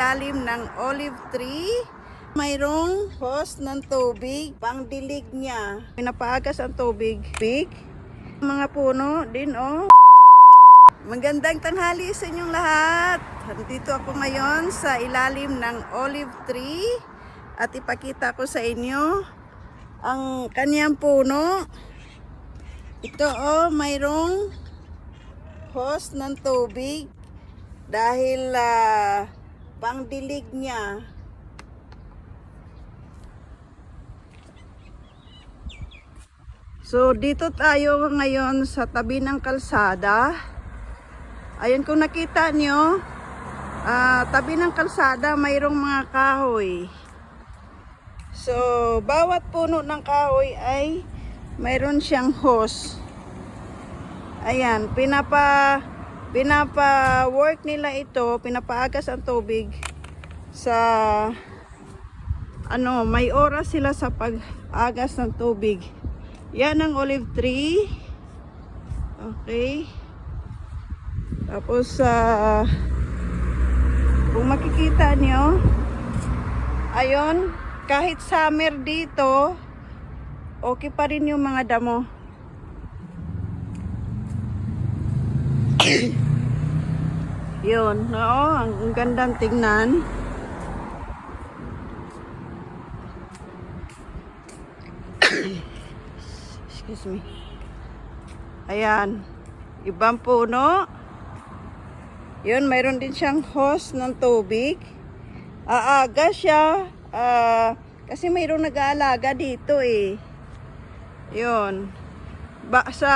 ilalim ng olive tree. Mayroong hose ng tubig, pang dilig niya. Pinapaagas ang tubig. Big. Mga puno din, oh. Magandang tanghali sa inyong lahat. Dito ako ngayon sa ilalim ng olive tree at ipakita ko sa inyo ang kanyang puno. Ito oh, mayroong hose ng tubig dahil ah, pangdilig niya. So dito tayo ngayon sa tabi ng kalsada. Ayun kung nakita nyo, ah, tabi ng kalsada mayroong mga kahoy. So bawat puno ng kahoy ay mayroon siyang hose. Ayan, pinapa pinapa work nila ito, pinapaagas ang tubig sa ano, may oras sila sa pag-agas ng tubig. Yan ang olive tree. Okay. Tapos sa kung makikita nyo, ayun, kahit summer dito, okay pa rin yung mga damo. Yun, oo, ang, ang gandang tingnan. Excuse me. Ayan, ibang puno. Yun, mayroon din siyang hose ng tubig. Aaga siya. ah, kasi mayroong nag-aalaga dito eh. Yun. Ba, sa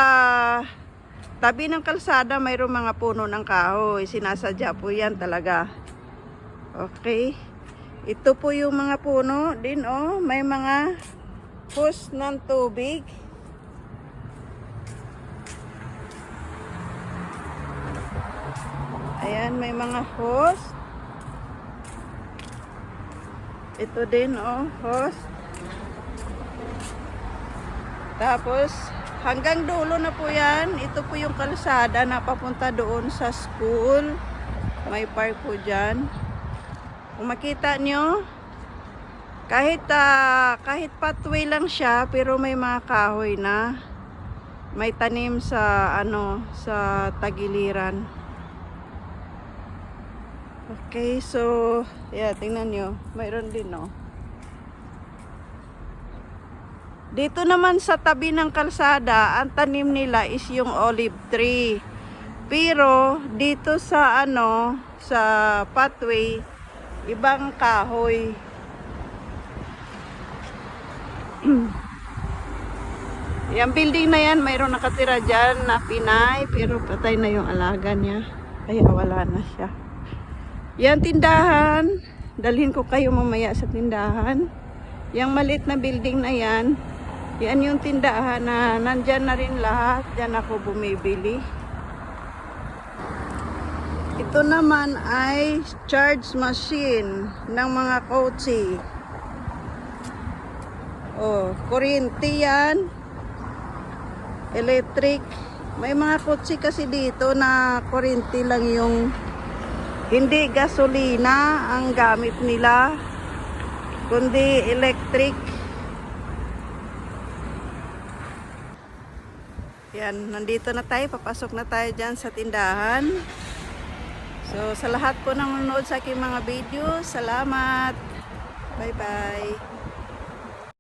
tabi ng kalsada mayroong mga puno ng kahoy. Sinasadya po yan talaga. Okay. Ito po yung mga puno din oh. May mga hose ng tubig. Ayan, may mga hose. Ito din, oh, hose. Tapos, hanggang dulo na po yan. Ito po yung kalsada na papunta doon sa school. May park po dyan. Kung makita nyo, kahit, ah, kahit pathway lang siya, pero may mga kahoy na. May tanim sa, ano, sa tagiliran. Okay, so, yeah, tingnan nyo. Mayroon din, no. Dito naman sa tabi ng kalsada, ang tanim nila is yung olive tree. Pero, dito sa, ano, sa pathway, ibang kahoy. Yung building na yan, mayroon nakatira dyan na Pinay, pero patay na yung alaga niya. Kaya wala na siya. Yan tindahan. Dalhin ko kayo mamaya sa tindahan. Yang maliit na building na yan. Yan yung tindahan na nandyan na rin lahat. Diyan ako bumibili. Ito naman ay charge machine ng mga kotse. Oh, kuryente yan. Electric. May mga kotse kasi dito na kuryente lang yung hindi gasolina ang gamit nila, kundi electric. Yan, nandito na tayo. Papasok na tayo dyan sa tindahan. So, sa lahat po ng nanonood sa aking mga video, salamat. Bye-bye.